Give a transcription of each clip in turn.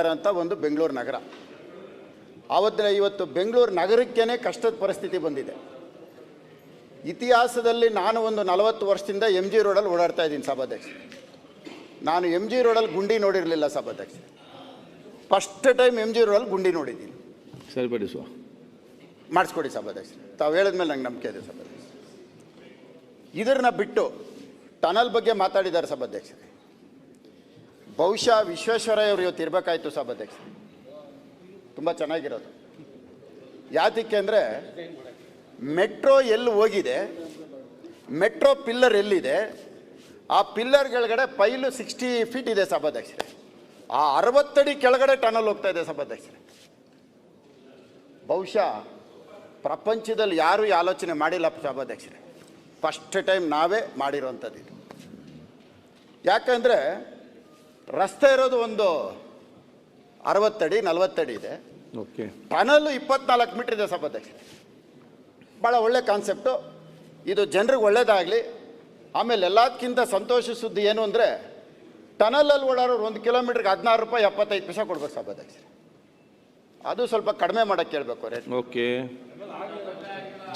ಇರೋಂಥ ಒಂದು ಬೆಂಗಳೂರು ನಗರ. ಆವತ್ತಿನ ಇವತ್ತು ಬೆಂಗಳೂರು ನಗರಕ್ಕೇ ಕಷ್ಟದ ಪರಿಸ್ಥಿತಿ ಬಂದಿದೆ. ಇತಿಹಾಸದಲ್ಲಿ ನಾನು ಒಂದು ನಲವತ್ತು ವರ್ಷದಿಂದ ಎಂ ಜಿ ರೋಡಲ್ಲಿ ಓಡಾಡ್ತಾ ಇದ್ದೀನಿ ಸಭಾಧ್ಯಕ್ಷ. ನಾನು ಎಂ ಜಿ ರೋಡಲ್ಲಿ ಗುಂಡಿ ನೋಡಿರಲಿಲ್ಲ ಸಭಾಧ್ಯಕ್ಷ. ಫಸ್ಟ್ ಟೈಮ್ ಎಂ ಜಿ ರೋಡಲ್ಲಿ ಗುಂಡಿ ನೋಡಿದ್ದೀನಿ. ಸರಿಪಡಿಸುವ ಮಾಡಿಸ್ಕೊಡಿ ಸಭಾಧ್ಯಕ್ಷ. ತಾವು ಹೇಳಿದ್ಮೇಲೆ ನಂಗೆ ನಂಬಿಕೆ ಇದೆ ಸಭಾಧ್ಯಕ್ಷ. ಇದನ್ನ ಬಿಟ್ಟು ಟನಲ್ ಬಗ್ಗೆ ಮಾತಾಡಿದ್ದಾರೆ ಸಭಾಧ್ಯಕ್ಷರೇ. ಬಹುಶಃ ವಿಶ್ವೇಶ್ವರಯ್ಯ ಅವರು ಇವತ್ತು ಇರಬೇಕಾಯ್ತು ಸಭಾಧ್ಯಕ್ಷ ತುಂಬ ಚೆನ್ನಾಗಿರೋದು. ಯಾತಕ್ಕೆ ಅಂದರೆ, ಮೆಟ್ರೋ ಎಲ್ಲಿ ಹೋಗಿದೆ, ಮೆಟ್ರೋ ಪಿಲ್ಲರ್ ಎಲ್ಲಿದೆ, ಆ ಪಿಲ್ಲರ್ ಕೆಳಗಡೆ ಪೈಲು ಸಿಕ್ಸ್ಟಿ ಫೀಟ್ ಇದೆ ಸಭಾಧ್ಯಕ್ಷರೇ ಆ ಅರವತ್ತಡಿ ಕೆಳಗಡೆ ಟನಲ್ ಹೋಗ್ತಾ ಇದೆ ಸಭಾಧ್ಯಕ್ಷರೇ ಬಹುಶಃ ಪ್ರಪಂಚದಲ್ಲಿ ಯಾರೂ ಈ ಆಲೋಚನೆ ಮಾಡಿಲ್ಲ ಸಭಾಧ್ಯಕ್ಷರೇ ಫಸ್ಟ್ ಟೈಮ್ ನಾವೇ ಮಾಡಿರೋವಂಥದ್ದು ಯಾಕಂದರೆ ರಸ್ತೆ ಇರೋದು ಒಂದು ಅರವತ್ತಡಿ ನಲವತ್ತಡಿ ಇದೆ. ಓಕೆ. ಟನಲ್ ಇಪ್ಪತ್ನಾಲ್ಕು ಮೀಟರ್ ಇದೆ ಸಭಾಧ್ಯಕ್ಷರೇ ಭಾಳ ಒಳ್ಳೆ ಕಾನ್ಸೆಪ್ಟು ಇದು ಜನರಿಗೆ ಒಳ್ಳೇದಾಗಲಿ ಆಮೇಲೆ ಎಲ್ಲದಕ್ಕಿಂತ ಸಂತೋಷ ಸುದ್ದಿ ಏನು ಅಂದರೆ ಟನಲಲ್ಲಿ ಓಡಾಡೋರು ಒಂದು ಕಿಲೋಮೀಟ್ರಿಗೆ ಹದಿನಾರು ರೂಪಾಯಿ ಎಪ್ಪತ್ತೈದು ಪೈಸೆ ಕೊಡ್ಬೇಕು ಸಭಾಧ್ಯಕ್ಷರೇ ಅದು ಸ್ವಲ್ಪ ಕಡಿಮೆ ಮಾಡೋಕ್ಕೆ ಕೇಳಬೇಕು ರೇಟ್ ಓಕೆ.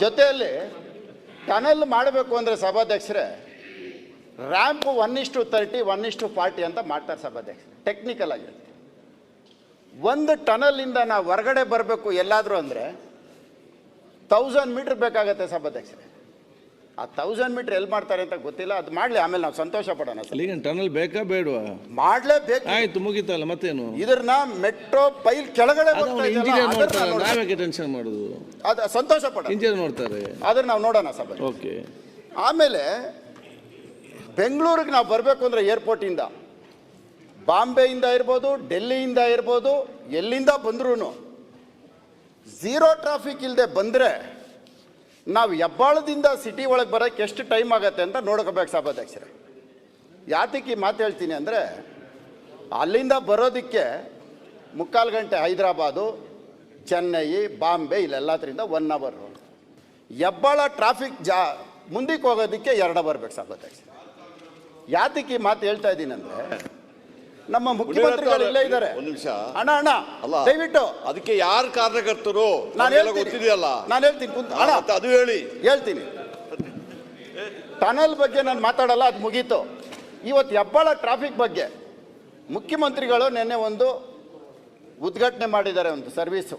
ಜೊತೆಯಲ್ಲಿ ಟನಲ್ ಮಾಡಬೇಕು ಅಂದರೆ ಸಭಾಧ್ಯಕ್ಷರೇ ರ್ಯಾಂಪ್ ಒನ್ ಇಷ್ಟು ತರ್ಟಿ ಒನ್ ಇಷ್ಟು ಫಾರ್ಟಿ ಅಂತ ಮಾಡ್ತಾರೆ ಸಭಾಧ್ಯಕ್ಷರು ಟೆಕ್ನಿಕಲ್ ಆಗಿ ಒಂದು ಟನಲಿಂದ ನಾವು ಹೊರಗಡೆ ಬರಬೇಕು ಎಲ್ಲಾದರೂ ಅಂದರೆ ತೌಸಂಡ್ ಮೀಟ್ರ್ ಬೇಕಾಗತ್ತೆ ಸಭಾಧ್ಯಕ್ಷರೇ ಆ ತೌಸಂಡ್ ಮೀಟ್ರ್ ಎಲ್ಲಿ ಮಾಡ್ತಾರೆ ಅಂತ ಗೊತ್ತಿಲ್ಲ ಅದು ಮಾಡಲಿ ಆಮೇಲೆ ನಾವು ಸಂತೋಷ ಪಡೋಣ ಸರ್. ಈಗ ಟನಲ್ ಬೇಕಾ ಬೇಡವಾ? ಮಾಡಲೇಬೇಕು. ಆಯ್ತು ಮುಗೀತಲ್ಲ ಮತ್ತೇನು? ಇದನ್ನ ಮೆಟ್ರೋ ಪೈಲ್ ಕೆಳಗಡೆ ಇಂಜಿನಿಯರ್ ನೋಡ್ತಾರೆ ನಾವ್ಯಾಕೆ ಟೆನ್ಷನ್ ಮಾಡೋದು? ಅದು ಸಂತೋಷ ಪಡೋಣ. ಇಂಜಿನಿಯರ್ ನೋಡ್ತಾರೆ. ಅದನ್ನ ನಾವು ನೋಡೋಣ ಸಭೆ. ಓಕೆ ಆಮೇಲೆ ಬೆಂಗಳೂರಿಗೆ ನಾವು ಬರಬೇಕು ಅಂದರೆ ಏರ್ಪೋರ್ಟಿಂದ ಬಾಂಬೆಯಿಂದ ಇರ್ಬೋದು, ಡೆಲ್ಲಿಯಿಂದ ಇರ್ಬೋದು, ಎಲ್ಲಿಂದ ಬಂದ್ರೂ ಝೀರೋ ಟ್ರಾಫಿಕ್ ಇಲ್ಲದೆ ಬಂದರೆ ನಾವು ಹೆಬ್ಬಾಳದಿಂದ ಸಿಟಿ ಒಳಗೆ ಬರೋಕ್ಕೆ ಎಷ್ಟು ಟೈಮ್ ಆಗುತ್ತೆ ಅಂತ ನೋಡ್ಕೋಬೇಕು ಸಭಾಧ್ಯಕ್ಷರೇ. ಯಾತಕ್ಕೆ ಮಾತು ಹೇಳ್ತೀನಿ ಅಂದರೆ, ಅಲ್ಲಿಂದ ಬರೋದಕ್ಕೆ ಮುಕ್ಕಾಲು ಗಂಟೆ ಹೈದರಾಬಾದು, ಚೆನ್ನೈ, ಬಾಂಬೆ ಇಲ್ಲೆಲ್ಲದರಿಂದ ಒನ್ ಅವರ್ ಹೆಬ್ಬಾಳ ಟ್ರಾಫಿಕ್ ಜಾ, ಮುಂದಕ್ಕೆ ಹೋಗೋದಕ್ಕೆ ಎರಡು ಬರ್ಬೇಕು ಸಭಾಧ್ಯಕ್ಷ ಯಾತಕ್ಕೆ ಈ ಮಾತು ಹೇಳ್ತಾ ಇದ್ದೀನಿ ಅಂದ್ರೆ ನಮ್ಮ ಮುಖ್ಯಮಂತ್ರಿಗಳು ಇಲ್ಲೇ ಇದ್ದಾರೆ. ಒಂದು ನಿಮಿಷ. ಅಣ್ಣ ಅಣ್ಣ ಅಲ್ಲ. ದಯವಿಟ್ಟು. ಅದಕ್ಕೆ ಯಾರು ಕಾರ್ಯಕರ್ತರು? ನಾನು ಗೊತ್ತಿದೆಯಲ್ಲ. ನಾನು ಹೇಳ್ತೀನಿ ಕುಂತ ಅಣ್ಣ. ಅದು ಹೇಳಿ. ಹೇಳ್ತೀನಿ. ಟನಲ್ ಬಗ್ಗೆ ನಾನು ಮಾತಾಡಲ್ಲ ಅದು ಮುಗೀತು. ಇವತ್ತು ಹೆಬ್ಬಾಳ ಟ್ರಾಫಿಕ್ ಬಗ್ಗೆ ಮುಖ್ಯಮಂತ್ರಿಗಳು ನಿನ್ನೆ ಒಂದು ಉದ್ಘಾಟನೆ ಮಾಡಿದ್ದಾರೆ ಒಂದು ಸರ್ವೀಸು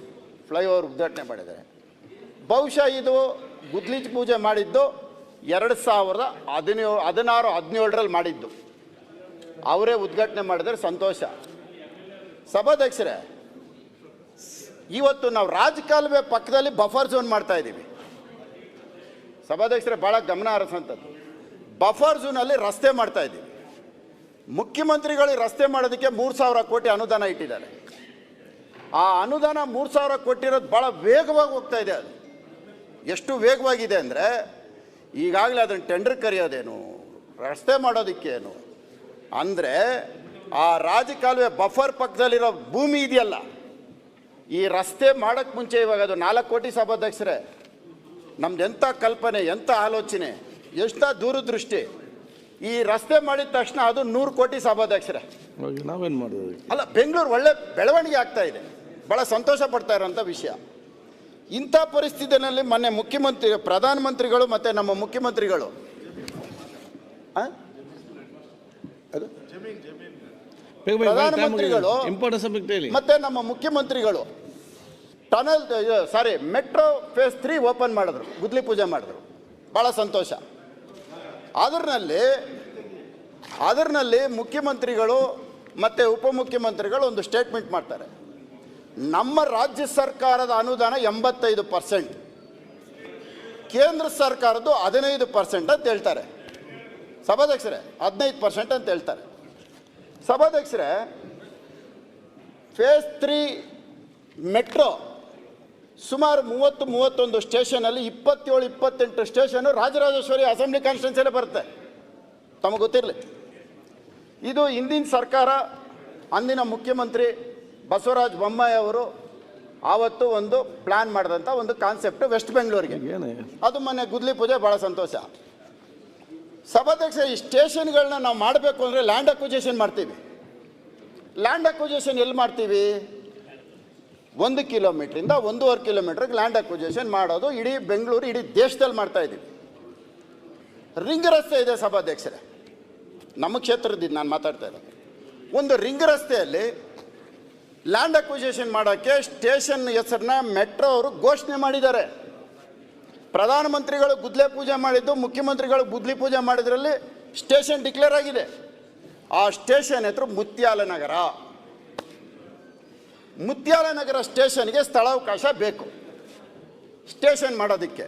ಫ್ಲೈಓವರ್ ಉದ್ಘಾಟನೆ ಮಾಡಿದ್ದಾರೆ. ಬಹುಶಃ ಇದು ಗುದ್ಲಿಜ್ ಪೂಜೆ ಮಾಡಿದ್ದು ಎರಡು ಸಾವಿರದ ಹದಿನೇಳು ಹದಿನಾರು, ಹದಿನೇಳರಲ್ಲಿ ಮಾಡಿದ್ದು. ಅವರೇ ಉದ್ಘಾಟನೆ ಮಾಡಿದರೆ ಸಂತೋಷ. ಸಭಾಧ್ಯಕ್ಷರೇ, ಇವತ್ತು ನಾವು ರಾಜಕಾಲುವೆ ಪಕ್ಕದಲ್ಲಿ ಬಫರ್ ಝೋನ್ ಮಾಡ್ತಾ ಇದ್ದೀವಿ. ಸಭಾಧ್ಯಕ್ಷರೇ ಭಾಳ ಗಮನ ಹರಿಸಂಥದ್ದು ಬಫರ್ ಝೋನಲ್ಲಿ ರಸ್ತೆ ಮಾಡ್ತಾ ಇದ್ದೀವಿ. ಮುಖ್ಯಮಂತ್ರಿಗಳು ರಸ್ತೆ ಮಾಡೋದಕ್ಕೆ ಮೂರು ಸಾವಿರ ಕೋಟಿ ಅನುದಾನ ಇಟ್ಟಿದ್ದಾರೆ. ಆ ಅನುದಾನ ಮೂರು ಸಾವಿರ ಕೊಟ್ಟಿರೋದು ಭಾಳ ವೇಗವಾಗಿ ಹೋಗ್ತಾ ಇದೆ ಅದು. ಎಷ್ಟು ವೇಗವಾಗಿದೆ ಅಂದರೆ ಈಗಾಗಲೇ ಅದನ್ನು ಟೆಂಡರ್ ಕರೆಯೋದೇನು? ರಸ್ತೆ ಮಾಡೋದಕ್ಕೇನು? ಅಂದರೆ ಆ ರಾಜಕಾಲುವೆ ಬಫರ್ ಪಕ್ಕದಲ್ಲಿರೋ ಭೂಮಿ ಇದೆಯಲ್ಲ ಈ ರಸ್ತೆ ಮಾಡೋಕ್ಕೆ ಮುಂಚೆ ಇವಾಗ ಅದು ನಾಲ್ಕು ಕೋಟಿ ಸಭಾಧ್ಯಕ್ಷರೇ. ನಮ್ದು ಎಂಥ ಕಲ್ಪನೆ ಎಂಥ ಆಲೋಚನೆ ಎಷ್ಟ ದೂರದೃಷ್ಟಿ. ಈ ರಸ್ತೆ ಮಾಡಿದ ತಕ್ಷಣ ಅದು ನೂರು ಕೋಟಿ ಸಭಾಧ್ಯಕ್ಷರೇ. ನಾವೇನು ಮಾಡೋದು? ಅಲ್ಲ ಬೆಂಗಳೂರು ಒಳ್ಳೆ ಬೆಳವಣಿಗೆ ಆಗ್ತಾ ಇದೆ. ಭಾಳ ಸಂತೋಷ ಪಡ್ತಾ ಇರೋಂಥ ವಿಷಯ. ಇಂಥ ಪರಿಸ್ಥಿತಿಯಲ್ಲಿ ಮೊನ್ನೆ ಮುಖ್ಯಮಂತ್ರಿ ಪ್ರಧಾನಮಂತ್ರಿಗಳು ಮತ್ತು ನಮ್ಮ ಮುಖ್ಯಮಂತ್ರಿಗಳು. ಪ್ರಧಾನಮಂತ್ರಿಗಳು ಮತ್ತೆ ನಮ್ಮ ಮುಖ್ಯಮಂತ್ರಿಗಳು tunnel sorry metro phase three open ಮಾಡಿದ್ರು ಗುದ್ಲಿ ಪೂಜೆ ಮಾಡಿದ್ರು. ಭಾಳ ಸಂತೋಷ. ಅದರಲ್ಲಿ ಅದರಲ್ಲಿ ಮುಖ್ಯಮಂತ್ರಿಗಳು ಮತ್ತು ಉಪಮುಖ್ಯಮಂತ್ರಿಗಳು ಒಂದು ಸ್ಟೇಟ್ಮೆಂಟ್ ಮಾಡ್ತಾರೆ. ನಮ್ಮ ರಾಜ್ಯ ಸರ್ಕಾರದ ಅನುದಾನ ಎಂಬತ್ತೈದು ಪರ್ಸೆಂಟ್. ಕೇಂದ್ರ ಸರ್ಕಾರದ್ದು ಹದಿನೈದು ಪರ್ಸೆಂಟ್ ಅಂತ ಹೇಳ್ತಾರೆ. ಸಭಾಧ್ಯಕ್ಷರೇ, ಹದಿನೈದು ಪರ್ಸೆಂಟ್ ಅಂತ ಹೇಳ್ತಾರೆ. ಸಭಾಧ್ಯಕ್ಷರೇ ಫೇಸ್ ತ್ರೀ ಮೆಟ್ರೋ ಸುಮಾರು ಮೂವತ್ತು, ಮೂವತ್ತೊಂದು ಸ್ಟೇಷನಲ್ಲಿ ಇಪ್ಪತ್ತೇಳು, ಇಪ್ಪತ್ತೆಂಟು ಸ್ಟೇಷನು ರಾಜರಾಜೇಶ್ವರಿ ಅಸೆಂಬ್ಲಿ ಕಾನ್ಸ್ಟಿಟ್ಯೂನ್ಸಿಯಲ್ಲೇ ಬರುತ್ತೆ. ತಮಗೆ ಗೊತ್ತಿರಲಿ. ಇದು ಹಿಂದಿನ ಸರ್ಕಾರ, ಅಂದಿನ ಮುಖ್ಯಮಂತ್ರಿ ಬಸವರಾಜ ಬೊಮ್ಮಾಯಿ ಅವರು ಆವತ್ತು ಒಂದು ಪ್ಲ್ಯಾನ್ ಮಾಡಿದಂಥ ಒಂದು ಕಾನ್ಸೆಪ್ಟ್ ವೆಸ್ಟ್ ಬೆಂಗಳೂರಿಗೆ ಏನೇ ಅದು ಮೊನ್ನೆ ಗುದ್ಲಿ ಪೂಜೆ ಭಾಳ ಸಂತೋಷ. ಸಭಾಧ್ಯಕ್ಷ ಈ ಸ್ಟೇಷನ್ಗಳನ್ನ ನಾವು ಮಾಡಬೇಕು ಅಂದರೆ ಲ್ಯಾಂಡ್ ಅಕ್ವಿಜೇಷನ್ ಮಾಡ್ತೀವಿ. ಲ್ಯಾಂಡ್ ಅಕ್ವಿಜೇಷನ್ ಎಲ್ಲಿ ಮಾಡ್ತೀವಿ? ಒಂದು ಕಿಲೋಮೀಟ್ರಿಂದ ಒಂದೂವರೆ ಕಿಲೋಮೀಟ್ರಿಗೆ ಲ್ಯಾಂಡ್ ಅಕ್ವಿಜೇಷನ್ ಮಾಡೋದು ಇಡೀ ಬೆಂಗಳೂರು ಇಡೀ ದೇಶದಲ್ಲಿ ಮಾಡ್ತಾ ಇದ್ದೀವಿ ರಿಂಗ್ ರಸ್ತೆ ಇದೆ ಸಭಾಧ್ಯಕ್ಷರೇ. ನಮ್ಮ ಕ್ಷೇತ್ರದಿಂದ ನಾನು ಮಾತಾಡ್ತಾ ಇರೋದು. ಒಂದು ರಿಂಗ್ ರಸ್ತೆಯಲ್ಲಿ ಲ್ಯಾಂಡ್ ಅಕ್ವಿಜೇಷನ್ ಮಾಡೋಕ್ಕೆ ಸ್ಟೇಷನ್ ಹೆಸರನ್ನ ಮೆಟ್ರೋ ಅವರು ಘೋಷಣೆ ಮಾಡಿದ್ದಾರೆ. ಪ್ರಧಾನಮಂತ್ರಿಗಳು ಗುದ್ಲೆ ಪೂಜೆ ಮಾಡಿದ್ದು, ಮುಖ್ಯಮಂತ್ರಿಗಳು ಗುದ್ಲಿ ಪೂಜೆ ಮಾಡಿದ್ರಲ್ಲಿ ಸ್ಟೇಷನ್ ಡಿಕ್ಲೇರ್ ಆಗಿದೆ. ಆ ಸ್ಟೇಷನ್ ಹೆಸರು ಮುತ್ಯಾಲ ನಗರ. ಮುತ್ಯಾಲ ನಗರ ಸ್ಟೇಷನ್ಗೆ ಸ್ಥಳಾವಕಾಶ ಬೇಕು. ಸ್ಟೇಷನ್ ಮಾಡೋದಕ್ಕೆ.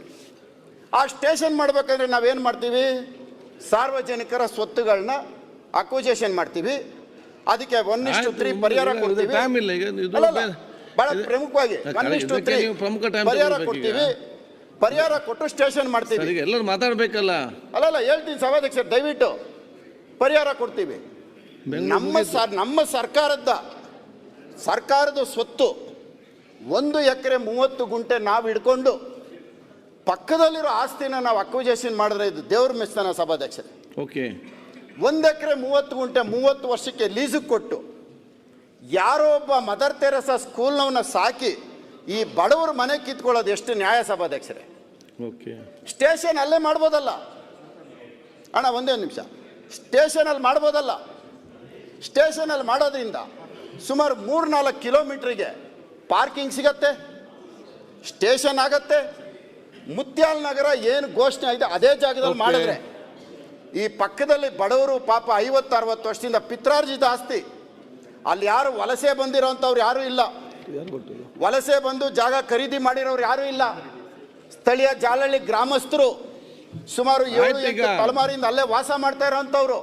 ಆ ಸ್ಟೇಷನ್ ಮಾಡಬೇಕಂದ್ರೆ ನಾವೇನು ಮಾಡ್ತೀವಿ? ಸಾರ್ವಜನಿಕರ ಸ್ವತ್ತುಗಳನ್ನ ಅಕ್ವಿಜೇಷನ್ ಮಾಡ್ತೀವಿ. ಅದಕ್ಕೆ ಒನ್ ಇಷ್ಟು ತ್ರೀ ಪರಿಹಾರ ಕೊಡ್ತೀವಿ. ಇಲ್ಲ ಈಗ, ಬಹಳ ಪ್ರಮುಖವಾಗಿ ಒನ್ ಇಷ್ಟು ತ್ರೀ ಪ್ರಮುಖ ಪರಿಹಾರ ಕೊಡ್ತೀವಿ. ಪರಿಹಾರ ಕೊಟ್ಟು ಸ್ಟೇಷನ್ ಮಾಡ್ತೀವಿ. ಎಲ್ಲರೂ ಎಲ್ಲರೂ ಅಲ್ಲ ಅಲ್ಲ ಹೇಳ್ತೀನಿ ಸಭಾಧ್ಯಕ್ಷರು ದಯವಿಟ್ಟು ಪರಿಹಾರ ಕೊಡ್ತೀವಿ. ನಮ್ಮ. ಸರ್ ನಮ್ಮ ಸರ್ಕಾರದ ಸರ್ಕಾರದ ಸ್ವತ್ತು ಒಂದು ಎಕರೆ ಮೂವತ್ತು ಗುಂಟೆ ನಾವು ಹಿಡ್ಕೊಂಡು ಪಕ್ಕದಲ್ಲಿರೋ ಆಸ್ತಿನ ನಾವು ಅಕ್ವಿಜೇಷನ್ ಮಾಡಿದ್ರೆ ಇದು ದೇವ್ರ ಮಿಸ್ತಾನ ಸಭಾಧ್ಯಕ್ಷರೇ. ಓಕೆ ಒಂದು ಎಕರೆ ಮೂವತ್ತು ಗುಂಟೆ ಮೂವತ್ತು ವರ್ಷಕ್ಕೆ ಲೀಸಿಗೆ ಕೊಟ್ಟು ಯಾರೋ ಒಬ್ಬ ಮದರ್ ತೆರಸ ಸ್ಕೂಲ್ನವನ್ನ ಸಾಕಿ ಈ ಬಡವರು ಮನೆ ಕಿತ್ಕೊಳ್ಳೋದು ಎಷ್ಟು ನ್ಯಾಯಸಭಾಧ್ಯಕ್ಷರೇ ಓಕೆ ಸ್ಟೇಷನ್ ಅಲ್ಲೇ ಮಾಡ್ಬೋದಲ್ಲ? ಅಣ್ಣ ಒಂದೇ ಒಂದು ನಿಮಿಷ. ಸ್ಟೇಷನಲ್ಲಿ ಮಾಡ್ಬೋದಲ್ಲ? ಸ್ಟೇಷನಲ್ಲಿ ಮಾಡೋದ್ರಿಂದ ಸುಮಾರು ಮೂರು ನಾಲ್ಕು ಕಿಲೋಮೀಟ್ರಿಗೆ ಪಾರ್ಕಿಂಗ್ ಸಿಗತ್ತೆ ಸ್ಟೇಷನ್ ಆಗತ್ತೆ ಮುತ್ಯಾಲ್ ನಗರ ಏನು ಘೋಷಣೆ ಆಗಿದೆ ಅದೇ ಜಾಗದಲ್ಲಿ. ಮಾಡಿದ್ರೆ ಈ ಪಕ್ಕದಲ್ಲಿ ಬಡವರು ಪಾಪ ಐವತ್ತು ಅರವತ್ತು ವರ್ಷದಿಂದ ಪಿತ್ರಾರ್ಜಿತ ಆಸ್ತಿ ಅಲ್ಲಿ ಯಾರು ವಲಸೆ ಬಂದಿರೋಂಥವ್ರು ಯಾರೂ ಇಲ್ಲ. ವಲಸೆ ಬಂದು ಜಾಗ ಖರೀದಿ ಮಾಡಿರೋರು ಯಾರೂ ಇಲ್ಲ. ಸ್ಥಳೀಯ ಜಾಲಹಳ್ಳಿ ಗ್ರಾಮಸ್ಥರು ಸುಮಾರು ಏಳು ತಲೆಮಾರಿಂದ. ಎಂಟು ಅಲ್ಲೇ ವಾಸ ಮಾಡ್ತಾ ಇರೋಂಥವ್ರು.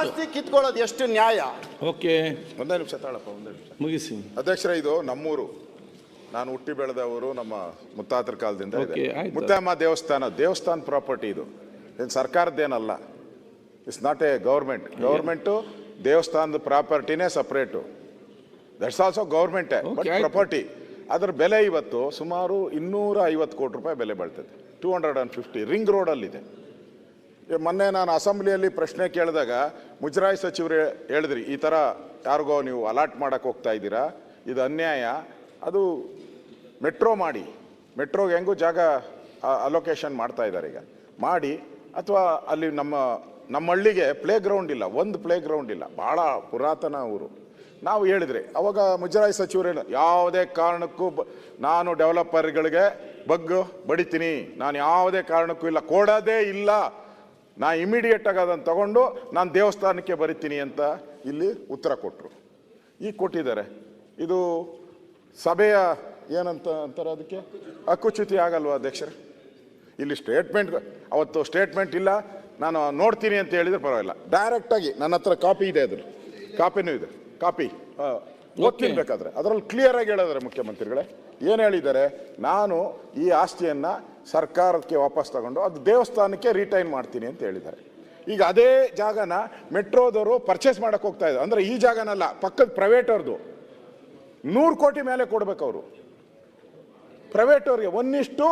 ಆಸ್ತಿ ಕಿತ್ಕೊಳ್ಳೋದು ಎಷ್ಟು ನ್ಯಾಯ? ಓಕೆ. ಒಂದೇ ನಿಮಿಷ ತಾಳಪ್ಪ ಒಂದೇ ನಿಮಿಷ. ಮುಗಿಸಿ. ಅಧ್ಯಕ್ಷರೇ ಇದು ನಮ್ಮೂರು. ನಾನು ಹುಟ್ಟಿ ಬೆಳೆದವರು ನಮ್ಮ ಮುತ್ತಾತರ ಕಾಲದಿಂದ ಇದೆ. ಮುತ್ತಮ್ಮ ದೇವಸ್ಥಾನ ದೇವಸ್ಥಾನ ಪ್ರಾಪರ್ಟಿ ಇದು. ಏನು ಸರ್ಕಾರದ್ದೇನಲ್ಲ it's not a government government ದೇವಸ್ಥಾನದ ಪ್ರಾಪರ್ಟಿನೇ ಸಪ್ರೇಟು ದಟ್ಸ್ ಆಲ್ಸೋ ಗೌರ್ಮೆಂಟೇ ಬಟ್. ಪ್ರಾಪರ್ಟಿ ಅದರ ಬೆಲೆ ಇವತ್ತು ಸುಮಾರು ಇನ್ನೂರ ಐವತ್ತು ಕೋಟಿ ರೂಪಾಯಿ ಬೆಲೆ ಬಾಳ್ತದೆ. Two hundred and fifty ring ರೋಡಲ್ಲಿದೆ ಮೊನ್ನೆ ನಾನು ಅಸೆಂಬ್ಲಿಯಲ್ಲಿ ಪ್ರಶ್ನೆ ಕೇಳಿದಾಗ ಮುಜರಾಯಿ ಸಚಿವರು ಹೇಳಿದ್ರಿ ಈ ಥರ ಯಾರಿಗೋ ನೀವು ಅಲಾಟ್ ಮಾಡೋಕ್ಕೆ ಹೋಗ್ತಾ ಇದ್ದೀರಾ? ಇದು ಅನ್ಯಾಯ. ಅದು ಮೆಟ್ರೋ ಮಾಡಿ. ಮೆಟ್ರೋಗೆ ಹೆಂಗೂ ಜಾಗ ಅಲೋಕೇಶನ್ ಮಾಡ್ತಾ ಇದ್ದಾರೆ ಈಗ. ಮಾಡಿ ಅಥವಾ ಅಲ್ಲಿ ನಮ್ಮ ನಮ್ಮ ಹಳ್ಳಿಗೆ ಪ್ಲೇ ಗ್ರೌಂಡ್ ಇಲ್ಲ, ಒಂದು ಪ್ಲೇ ಗ್ರೌಂಡ್ ಇಲ್ಲ. ಭಾಳ ಪುರಾತನ ಊರು. ನಾವು ಹೇಳಿದ್ರಿ, ಅವಾಗ ಮುಜರಾಯಿ ಸಚಿವರು ಯಾವುದೇ ಕಾರಣಕ್ಕೂ ಬ- ನಾನು ಡೆವಲಪರ್ಗಳಿಗೆ ಬಗ್ಗು ಬಡಿತೀನಿ. ನಾನು ಯಾವುದೇ ಕಾರಣಕ್ಕೂ ಇಲ್ಲ. ಕೊಡೋದೇ ಇಲ್ಲ. ನಾ ಇಮಿಡಿಯೇಟಾಗಿ ಅದನ್ನು ತಗೊಂಡು ನಾನು ದೇವಸ್ಥಾನಕ್ಕೆ ಬರಿತೀನಿ ಅಂತ ಇಲ್ಲಿ ಉತ್ತರ ಕೊಟ್ಟರು ಈಗ ಕೊಟ್ಟಿದ್ದಾರೆ. ಇದು ಸಭೆಯ ಏನಂತ ಅಂತಾರೆ ಅದಕ್ಕೆ? ಹಕ್ಕುಚ್ಯುತಿ ಆಗಲ್ವಾ ಅಧ್ಯಕ್ಷರೇ? ಇಲ್ಲಿ ಸ್ಟೇಟ್ಮೆಂಟ್ ಅವತ್ತು ಸ್ಟೇಟ್ಮೆಂಟ್ ಇಲ್ಲ. ನಾನು ನೋಡ್ತೀನಿ ಅಂತ ಹೇಳಿದ್ರೆ ಪರವಾಗಿಲ್ಲ. ಡೈರೆಕ್ಟಾಗಿ ನನ್ನ ಹತ್ರ ಕಾಪಿ ಇದೆ ಅದ್ರ ಕಾಪಿನೂ ಇದೆ. ಕಾಪಿ ಓದ್ತೀನಿ ಬೇಕಾದ್ರೆ ಅದರಲ್ಲಿ ಕ್ಲಿಯರ್ ಆಗಿ ಹೇಳಿದ್ದಾರೆ ಮುಖ್ಯಮಂತ್ರಿಗಳೇ ಏನು ಹೇಳಿದ್ದಾರೆ? ನಾನು ಈ ಆಸ್ತಿಯನ್ನು ಸರ್ಕಾರಕ್ಕೆ ವಾಪಸ್ ತಗೊಂಡು ಅದು ದೇವಸ್ಥಾನಕ್ಕೆ ರಿಟೈನ್ ಮಾಡ್ತೀನಿ ಅಂತ ಹೇಳಿದ್ದಾರೆ. ಈಗ ಅದೇ ಜಾಗನ ಮೆಟ್ರೋದವರು ಪರ್ಚೇಸ್ ಮಾಡಕ್ಕೆ ಹೋಗ್ತಾ ಇದ್ದಾರೆ. ಅಂದ್ರೆ ಈ ಜಾಗನಲ್ಲ ಪಕ್ಕದ ಪ್ರೈವೇಟ್ ಅವ್ರದ್ದು ನೂರು ಕೋಟಿ ಮೇಲೆ ಕೊಡ್ಬೇಕು ಅವರು. ಪ್ರೈವೇಟ್ ಅವ್ರಿಗೆ ಒನ್ ಇಷ್ಟು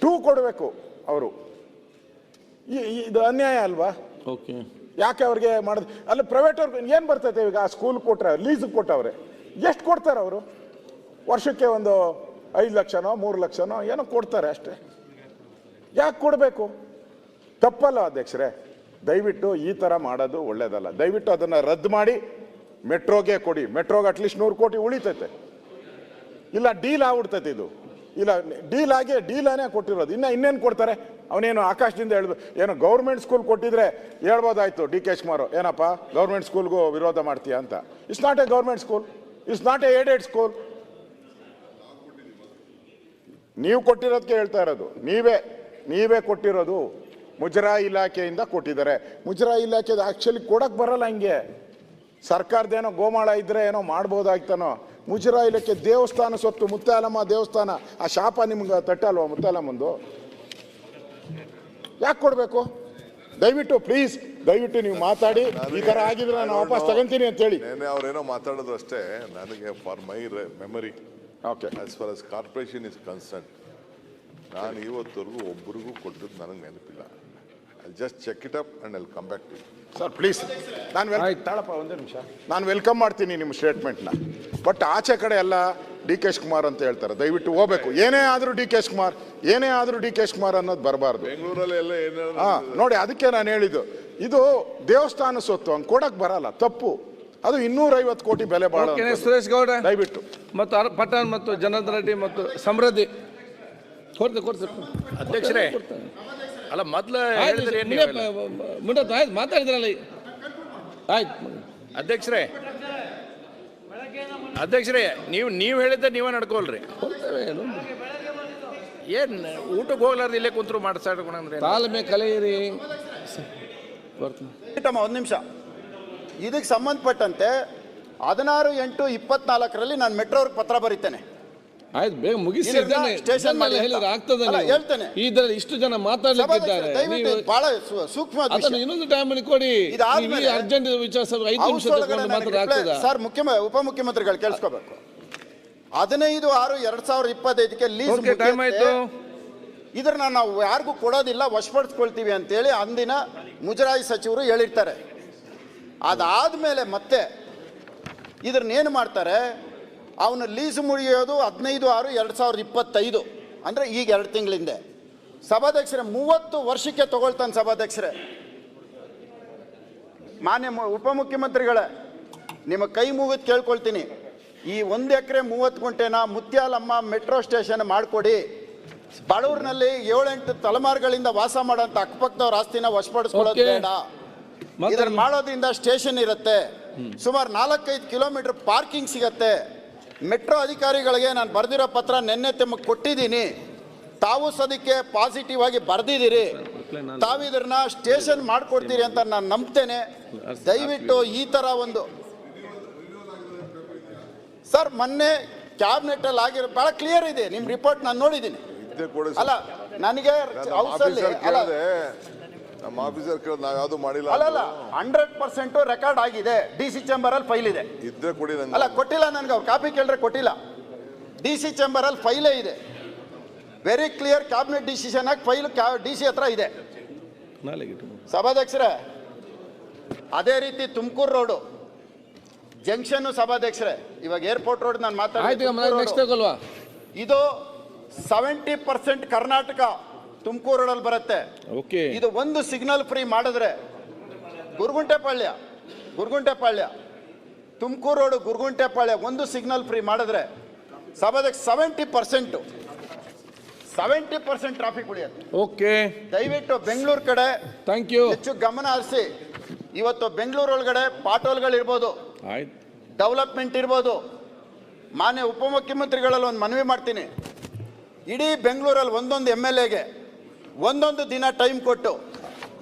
ಟೂ ಕೊಡಬೇಕು ಅವರು. ಇದು ಅನ್ಯಾಯ ಅಲ್ವಾ? ಓಕೆ. ಯಾಕೆ ಅವ್ರಿಗೆ ಮಾಡಿದ್? ಅಲ್ಲಿ ಪ್ರೈವೇಟ್ ಅವ್ರಿಗೆ ಏನು ಬರ್ತೈತೆ ಈಗ ಸ್ಕೂಲ್ ಕೊಟ್ರೆ ಲೀಸ್ ಕೊಟ್ಟವ್ರೆ? ಎಷ್ಟು ಕೊಡ್ತಾರೆ ಅವರು? ವರ್ಷಕ್ಕೆ ಒಂದು ಐದು ಲಕ್ಷನೋ ಮೂರು ಲಕ್ಷನೋ ಏನೋ ಕೊಡ್ತಾರೆ ಅಷ್ಟೇ. ಯಾಕೆ ಕೊಡಬೇಕು? ತಪ್ಪಲ್ಲ ಅಧ್ಯಕ್ಷರೇ. ದಯವಿಟ್ಟು ಈ ಥರ ಮಾಡೋದು ಒಳ್ಳೇದಲ್ಲ. ದಯವಿಟ್ಟು ಅದನ್ನು ರದ್ದು ಮಾಡಿ ಮೆಟ್ರೋಗೆ ಕೊಡಿ. ಮೆಟ್ರೋಗೆ ಅಟ್ಲೀಸ್ಟ್ ನೂರು ಕೋಟಿ ಉಳಿತೈತೆ. ಇಲ್ಲ ಡೀಲ್ ಆಗ್ಬಿಡ್ತೈತೆ ಇದು. ಇಲ್ಲ ಡೀಲ್ ಆಗಿ ಡೀಲಾನೇ ಕೊಟ್ಟಿರೋದು. ಇನ್ನು ಇನ್ನೇನು ಕೊಡ್ತಾರೆ? ಅವನೇನು ಆಕಾಶದಿಂದ ಹೇಳಿದ್ರು ಏನೋ ಗೌರ್ಮೆಂಟ್ ಸ್ಕೂಲ್ ಕೊಟ್ಟಿದ್ರೆ ಹೇಳ್ಬೋದಾಯ್ತು ಡಿ ಕೆ ಕುಮಾರ್ ಏನಪ್ಪ ಗೌರ್ಮೆಂಟ್ ಸ್ಕೂಲ್ಗೂ ವಿರೋಧ ಮಾಡ್ತೀಯ ಅಂತ? It's not a government school it's not a aided school ನೀವು ಕೊಟ್ಟಿರೋದಕ್ಕೆ ಹೇಳ್ತಾ ಇರೋದು. ನೀವೇ ನೀವೇ ಕೊಟ್ಟಿರೋದು. ಮುಜರಾಯಿ ಇಲಾಖೆಯಿಂದ ಕೊಟ್ಟಿದ್ದಾರೆ. ಮುಜರಾಯಿ ಇಲಾಖೆ ಆಕ್ಚುಲಿ ಕೊಡಕ್ಕೆ ಬರಲ್ಲ ಹಂಗೆ. ಸರ್ಕಾರದೇನೋ ಗೋಮಾಳ ಇದ್ರೆ ಏನೋ ಮಾಡ್ಬೋದಾಯ್ತನೋ? ಮುಜರಾಯಿ ಇಲಾಖೆ ದೇವಸ್ಥಾನ ಸೊತ್ತು ಮುತ್ತಾಲಮ್ಮ ದೇವಸ್ಥಾನ ಆ ಶಾಪ ನಿಮ್ಗೆ ತಟ್ಟಲ್ವಾ ಮುತ್ತಾಲಮ್ಮಂದು? ಯಾಕೆ ಕೊಡಬೇಕು? ದಯವಿಟ್ಟು ಪ್ಲೀಸ್ ದಯವಿಟ್ಟು ನೀವು ಮಾತಾಡಿ. ಈ ಥರ ಆಗಿದ್ರೆ ನಾನು ವಾಪಸ್ ತಗೊಂತೀನಿ ಅಂತ ಹೇಳಿ. ನೆನ್ನೆ ಅವ್ರೇನೋ ಮಾತಾಡೋದು ಅಷ್ಟೇ ನನಗೆ for my memory okay as far as corporation is concern ನಾನು ಇವತ್ತವರೆಗೂ ಒಬ್ಬರಿಗೂ ಕೊಟ್ಟದ್ದು ನನಗೆ ನೆನಪಿಲ್ಲ. I just check it up and I'll come back to sir please ನಾನು ವೆಲ್ ತಾಳಪ್ಪ ಒಂದೇ ನಿಮಿಷ. ನಾನು ವೆಲ್ಕಮ್ ಮಾಡ್ತೀನಿ ನಿಮ್ಮ ಸ್ಟೇಟ್ಮೆಂಟ್ನ ಬಟ್ ಆಚೆ ಕಡೆ ಎಲ್ಲ ಡಿ ಕೆ ಕುಮಾರ್ ಅಂತ ಹೇಳ್ತಾರೆ. ದಯವಿಟ್ಟು ಹೋಗ್ಬೇಕು. ಏನೇ ಆದರೂ ಡಿ ಕೆ ಕುಮಾರ್ ಏನೇ ಆದರೂ ಡಿ ಕೆ ಕುಮಾರ್ ಅನ್ನೋದು ಬರಬಾರ್ದು. ಬೆಂಗಳೂರಲ್ಲಿ ಎಲ್ಲ ಹಾ ನೋಡಿ ಅದಕ್ಕೆ ನಾನು ಹೇಳಿದ್ದು. ಇದು ದೇವಸ್ಥಾನ ಸೊತ್ತು ಹಂಗೆ ಕೊಡಕ್ ಬರಲ್ಲ ತಪ್ಪು. ಅದು ಇನ್ನೂರೈವತ್ತು ಕೋಟಿ ಬೆಲೆ ಬಾಳ ಸುರೇಶ್ ಗೌಡ. ದಯವಿಟ್ಟು. ಮತ್ತು ಪಠಾಣ್ ಮತ್ತು ಜನಾರ್ದನ್ ರೆಡ್ಡಿ ಮತ್ತು ಸಮೃದ್ಧಿ. ಕೊಡ್ತೇವೆ ಕೊಡ್ತೆ. ಅಧ್ಯಕ್ಷರೇ ಅಲ್ಲ ಮೊದ್ಲು? ಆಯ್ತು ಮಾತಾಡಿದ್ರಲ್ಲ ಆಯ್ತು ಅಧ್ಯಕ್ಷರೇ ಅಧ್ಯಕ್ಷರೇ ನೀವು ನೀವು ಹೇಳಿದ್ದೆ ನೀವೇ ನಡ್ಕೊಳ್ರಿ. ಏನು ಏನ್ ಊಟಕ್ಕೆ ಹೋಗ್ಲಾರ್ದು ಇಲ್ಲೇ ಕುಂತ್ರು ಮಾಡಿಸ್ಕೊಂಡ್ರೆ ತಾಳ್ಮೆ ಕಲೆಯಿರಿ ಬರ್ತೀನಿ ಇಟ್ಟಮ್ಮ ಒಂದು ನಿಮಿಷ. ಇದಕ್ಕೆ ಸಂಬಂಧಪಟ್ಟಂತೆ ಹದಿನಾರು ಎಂಟು ಇಪ್ಪತ್ನಾಲ್ಕರಲ್ಲಿ ನಾನು ಮೆಟ್ರೋರ್ಗೆ ಪತ್ರ ಬರೀತೇನೆ. ಆಯ್ತು ಬೇಗ ಮುಗಿಸಿ. ಸ್ಟೇಷನ್ ಮೇಲೆ ಹೇಳಿದ್ರೆ. ಆಗ್ತದೆ ಹೇಳ್ತೇನೆ. ಇದ್ರಲ್ಲಿ ಇಷ್ಟು ಜನ ಮಾತಾಡ್ಲಿಕ್ಕಿದ್ದಾರೆ. ದಯವಿಟ್ಟು ನೀವು ಬಹಳ ಸೂಕ್ಷ್ಮ ಅದನ್ನು ವಿಷಯ. ಇನ್ನೊಂದು ಟೈಮ್ ಕೊಡಿ. ಇದಾದ್ಮೇಲೆ ಅರ್ಜೆಂಟ್ ವಿಚಾರ ಐದು ನಿಮಿಷ ಮಾತಾಡ ಸರ್ ಮುಖ್ಯ ಉಪಮುಖ್ಯಮಂತ್ರಿಗಳು ಕೇಳಿಸ್ಕೋಬೇಕು. ಹದಿನೈದು ಆರು ಎರಡ್ ಸಾವಿರದ ಇಪ್ಪತ್ತೈದಕ್ಕೆ ಲೀಸ್ ಟೈಮ್ ಆಯ್ತು. ಇದ್ರನ್ನ ನಾವು ಯಾರಿಗೂ ಕೊಡೋದಿಲ್ಲ ವಶಪಡಿಸ್ಕೊಳ್ತೀವಿ ಅಂತೇಳಿ ಅಂದಿನ ಮುಜರಾಯಿ ಸಚಿವರು ಹೇಳಿರ್ತಾರೆ. ಅದಾದ್ಮೇಲೆ ಮತ್ತೆ ಇದ್ರನ್ನೇನು ಮಾಡ್ತಾರೆ? ಅವನು ಲೀಸ್ ಮುಗಿಯೋದು ಹದಿನೈದು ಆರು ಎರಡು ಸಾವಿರದ ಇಪ್ಪತ್ತೈದು. ಅಂದರೆ ಈಗ ಎರಡು ತಿಂಗಳಿಂದೆ ಸಭಾಧ್ಯಕ್ಷರೇ ಮೂವತ್ತು ವರ್ಷಕ್ಕೆ ತಗೊಳ್ತಾನೆ ಸಭಾಧ್ಯಕ್ಷರೇ. ಮಾನ್ಯ ಉಪಮುಖ್ಯಮಂತ್ರಿಗಳೇ ನಿಮ್ಮ ಕೈ ಮುಗಿದು ಕೇಳ್ಕೊಳ್ತೀನಿ. ಈ ಒಂದು ಎಕರೆ ಮೂವತ್ತು ಗುಂಟೆನ ಮುತ್ಯಾಲಮ್ಮ ಮೆಟ್ರೋ ಸ್ಟೇಷನ್ ಮಾಡಿಕೊಡಿ. ಬಡೂರಿನಲ್ಲಿ ಏಳೆಂಟು ತಲೆಮಾರುಗಳಿಂದ ವಾಸ ಮಾಡೋಂಥ ಅಕ್ಕಪಕ್ಕದವ್ರ ಆಸ್ತಿನ ವಶಪಡಿಸ್ಕೊಳ್ಳೋದು. ಬೇಡ. ಇದನ್ನ ಮಾಡೋದ್ರಿಂದ ಸ್ಟೇಷನ್ ಇರುತ್ತೆ. ಸುಮಾರು ನಾಲ್ಕೈದು ಕಿಲೋಮೀಟರ್ ಪಾರ್ಕಿಂಗ್ ಸಿಗತ್ತೆ. ಮೆಟ್ರೋ ಅಧಿಕಾರಿಗಳಿಗೆ ನಾನು ಬರೆದಿರೋ ಪತ್ರ ನಿನ್ನೆ ತಮಗೆ ಕೊಟ್ಟಿದ್ದೀನಿ. ತಾವು ಸದಕ್ಕೆ ಪಾಸಿಟಿವ್ ಆಗಿ ಬರೆದಿದ್ದೀರಿ. ತಾವು ಇದನ್ನ ಸ್ಟೇಷನ್ ಮಾಡ್ಕೊಡ್ತೀರಿ ಅಂತ ನಾನು ನಂಬ್ತೇನೆ. ದಯವಿಟ್ಟು ಈ ಥರ ಒಂದು ಸರ್ ಮೊನ್ನೆ ಕ್ಯಾಬಿನೆಟ್ ಅಲ್ಲಿ ಆಗಿರೋ ಬಹಳ ಕ್ಲಿಯರ್ ಇದೆ. ನಿಮ್ಮ ರಿಪೋರ್ಟ್ ನಾನು ನೋಡಿದ್ದೀನಿ. ಅಲ್ಲ ನನಗೆ ಹೌಸಲ್ಲಿ ಅಲ್ಲ ನಮ್ಮ ಆಫೀಸರ್ ಕೇಳಿದ್ ನಾವು ಯಾವ್ದು ಮಾಡಿಲ್ಲ ಅಲ್ಲ ಅಲ್ಲ. ಅಂದ್ರು. ಹಂಡ್ರೆಡ್ ಪರ್ಸೆಂಟ್ ರೆಕಾರ್ಡ್ ಆಗಿದೆ. ಡಿ ಸಿ ಚೇಂಬರ್ ಅಲ್ಲಿ ಫೈಲ್ ಇದೆ. ಇದ್ರೆ ಕೊಡಿ ಅಲ್ಲ ಕೊಟ್ಟಿಲ್ಲ ನನಗೆ ಅವ್ರು. ಕಾಪಿ ಕೇಳಿದ್ರೆ ಕೊಟ್ಟಿಲ್ಲ. ಡಿ ಸಿ ಚೇಂಬರ್ ಅಲ್ಲಿ ಫೈಲೇ ಇದೆ. ವೆರಿ ಕ್ಲಿಯರ್ ಕ್ಯಾಬಿನೆಟ್ ಡಿಸಿಷನ್ ಆಗಿ ಫೈಲ್ ಡಿ ಸಿ ಹತ್ರ ಇದೆ. ಸಭಾಧ್ಯಕ್ಷರೇ ಅದೇ ರೀತಿ ತುಮಕೂರು ರೋಡು ಜಂಕ್ಷನ್ ಸಭಾಧ್ಯಕ್ಷರೇ ಇವಾಗ ಏರ್ಪೋರ್ಟ್ ರೋಡ್ ನಾನು ಮಾತಾಡ್ತೀನಿ ಇದು ಸೆವೆಂಟಿ ಪರ್ಸೆಂಟ್ ಕರ್ನಾಟಕ. ತುಮಕೂರು ರೋಡಲ್ಲಿ ಬರುತ್ತೆ. ಓಕೆ ಇದು ಒಂದು ಸಿಗ್ನಲ್ ಫ್ರೀ ಮಾಡಿದ್ರೆ ಗುರುಗುಂಟೆಪಾಳ್ಯ ಗುರುಗುಂಟೆಪಾಳ್ಯ ತುಮಕೂರು ರೋಡು ಗುರುಗುಂಟೆಪಾಳ್ಯ ಒಂದು ಸಿಗ್ನಲ್ ಫ್ರೀ ಮಾಡಿದ್ರೆ ಸಭಾದಕ್ಕೆ seventy percent seventy percent traffic ಉಳಿಯುತ್ತೆ. ಓಕೆ ದಯವಿಟ್ಟು ಬೆಂಗಳೂರು ಕಡೆ ಥ್ಯಾಂಕ್ ಯು ಹೆಚ್ಚು ಗಮನ ಹರಿಸಿ. ಇವತ್ತು ಬೆಂಗಳೂರು ಒಳಗಡೆ ಪಾಟೋಲ್ಗಳಿರ್ಬೋದು ಆಯ್ತು. ಡೆವಲಪ್ಮೆಂಟ್ ಇರ್ಬೋದು. ಮಾನ್ಯ ಉಪಮುಖ್ಯಮಂತ್ರಿಗಳಲ್ಲಿ ಒಂದು ಮನವಿ ಮಾಡ್ತೀನಿ. ಇಡೀ ಬೆಂಗಳೂರಲ್ಲಿ ಒಂದೊಂದು ಎಂ ಎಲ್ ಎಗೆ ಒಂದೊಂದು ದಿನ ಟೈಮ್ ಕೊಟ್ಟು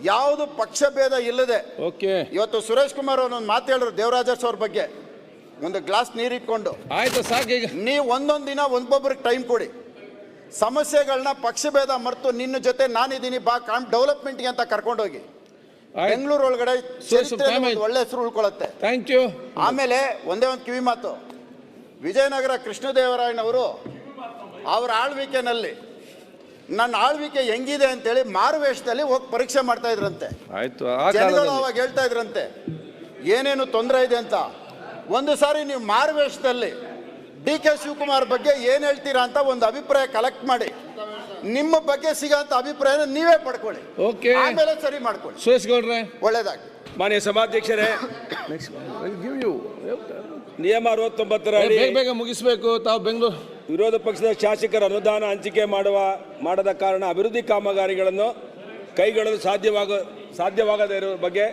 ಯಾವುದು ಪಕ್ಷಭೇದ ಇಲ್ಲದೆ ಓಕೆ ಇವತ್ತು ಸುರೇಶ್ ಕುಮಾರ್ ಅವರೊಂದು ಮಾತು ಹೇಳಿದ್ರು ದೇವರಾಜರ್ಸ್ ಅವ್ರ ಬಗ್ಗೆ. ಒಂದು ಗ್ಲಾಸ್ ನೀರಿಟ್ಕೊಂಡು ಆಯ್ತು ಸಾಕು ಈಗ. ನೀವು ಒಂದೊಂದು ದಿನ ಒಬ್ಬೊಬ್ರಿಗೆ ಟೈಮ್ ಕೊಡಿ. ಸಮಸ್ಯೆಗಳನ್ನ ಪಕ್ಷಭೇದ ಮರೆತು ನಿನ್ನ ಜೊತೆ ನಾನಿದ್ದೀನಿ ಬಾ ಕಾಮ್ ಡೆವಲಪ್ಮೆಂಟ್ಗೆ ಅಂತ ಕರ್ಕೊಂಡೋಗಿ. ಹೋಗಿ ಬೆಂಗಳೂರು ಒಳಗಡೆ ಸ್ವಲ್ಪ ಚರಿತ್ರೆಯಲ್ಲಿ ಒಂದು ಒಳ್ಳೆ ಹೆಸರು ಉಳ್ಕೊಳ್ಳುತ್ತೆ ಥ್ಯಾಂಕ್ ಯು ಆಮೇಲೆ ಒಂದೇ ಒಂದು ಕಿವಿ ಮಾತು. ವಿಜಯನಗರ ಕೃಷ್ಣದೇವರಾಯನವರು ಅವರ ಆಳ್ವಿಕೆನಲ್ಲಿ ನನ್ನ ಆಳ್ವಿಕೆ ಹೆಂಗಿದೆ ಅಂತೇಳಿ ಮಾರುವೇಷದಲ್ಲಿ ಹೋಗಿ ಪರೀಕ್ಷೆ ಮಾಡ್ತಾ ಇದ್ರಂತೆ. ಆಯ್ತು ಆ ಜನಗಳು ಕಾಲದಲ್ಲಿ. ಅವಾಗ ಹೇಳ್ತಾ ಇದ್ರಂತೆ ಏನೇನು ತೊಂದರೆ ಇದೆ ಅಂತ. ಒಂದು ಸಾರಿ ನೀವು ಮಾರುವೇಷದಲ್ಲಿ ಡಿ ಕೆ ಶಿವಕುಮಾರ್ ಬಗ್ಗೆ ಏನು ಹೇಳ್ತೀರಾ ಅಂತ ಒಂದು ಅಭಿಪ್ರಾಯ ಕಲೆಕ್ಟ್ ಮಾಡಿ. ನಿಮ್ಮ ಬಗ್ಗೆ ಸಿಗಂತ ಅಭಿಪ್ರಾಯನ ನೀವೇ ಪಡ್ಕೊಳ್ಳಿ. ಓಕೆ ಆಮೇಲೆ ಸರಿ ಮಾಡ್ಕೊಳ್ಳಿ. ಸುರೇಶ್ ಗೌಡ್ರೆ. ಒಳ್ಳೇದಾಗಿ ಮಾನ್ಯ ಸಭಾಧ್ಯಕ್ಷರೇ ನೆಕ್ಸ್ಟ್ ಗಿವ್ ಯು ನಿಯಮ ಅರವತ್ತೊಂಬತ್ತರ ಅಡಿ ಬೇಗ ಬೇಗ ಮುಗಿಸ್ಬೇಕು. ತಾವು ಬೆಂಗಳೂರು ವಿರೋಧ ಪಕ್ಷದ ಶಾಸಕರ ಅನುದಾನ ಹಂಚಿಕೆ ಮಾಡುವ, ಮಾಡದ ಕಾರಣ ಅಭಿವೃದ್ಧಿ ಕಾಮಗಾರಿಗಳನ್ನು ಕೈಗೊಳ್ಳಲು ಸಾಧ್ಯವಾಗ, ಸಾಧ್ಯವಾಗದೇ ಇರುವ ಬಗ್ಗೆ